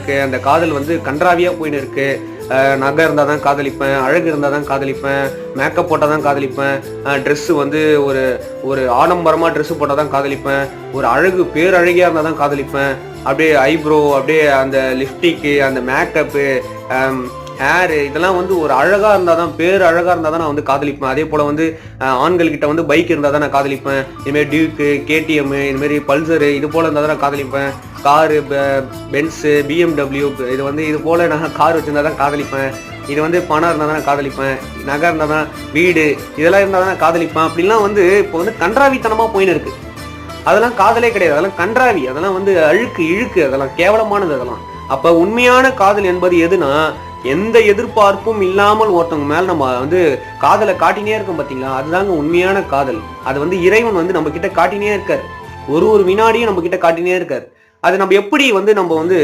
இருக்கு. அந்த காதல் வந்து கன்றாவியாக போயின்னு இருக்கு. நகை இருந்தால் தான் காதலிப்பேன் அழகு இருந்தால் தான் காதலிப்பேன் மேக்கப் போட்டால் தான் காதலிப்பேன் ட்ரெஸ்ஸு வந்து ஒரு ஒரு ஆடம்பரமாக ட்ரெஸ்ஸு போட்டால் தான் காதலிப்பேன் ஒரு அழகு பேரழகியாக இருந்தால் தான் காதலிப்பேன். அப்படியே ஐப்ரோ அப்படியே அந்த லிப்டிக்கு அந்த மேக்கப்பு ஹேரு இதெல்லாம் வந்து ஒரு அழகாக இருந்தால் தான் பேர் அழகாக இருந்தால் தான் நான் வந்து காதலிப்பேன். அதே போல் வந்து ஆண்கள்கிட்ட வந்து பைக் இருந்தால் தான் நான் காதலிப்பேன். இதுமாரி டியூக்கு கேடிஎம்மு இதுமாரி பல்சரு இது போல் இருந்தால் தான் நான் காதலிப்பேன். காரு பென்ஸு பிஎம்டபிள்யூ இது வந்து இது போல் நான் கார் வச்சுருந்தா தான் காதலிப்பேன். இது வந்து பணம் இருந்தால் தான் நான் காதலிப்பேன். நகை இருந்தால் தான் வீடு இதெல்லாம் இருந்தால் தான் நான் காதலிப்பேன். அப்படிலாம் வந்து இப்போ வந்து கன்றாவித்தனமாக போயின்னு இருக்குது அதெல்லாம் காதலே கிடையாது. அதெல்லாம் கன்றாவி. அதெல்லாம் வந்து அழுக்கு இழுக்கு. அதெல்லாம் கேவலமானது அதெல்லாம். அப்போ உண்மையான காதல் என்பது எதுனா எந்த எதிர்பார்ப்பும் இல்லாமல் ஒருத்தவங்க மேல நம்ம வந்து காதலை காட்டினே இருக்கோம் பார்த்தீங்களா அதுதாங்க உண்மையான காதல். அது வந்து இறைவன் வந்து நம்ம கிட்ட காட்டினே இருக்கார். ஒரு ஒரு வினாடியும் நம்ம கிட்ட காட்டினே இருக்கார். அது நம்ம எப்படி வந்து நம்ம வந்து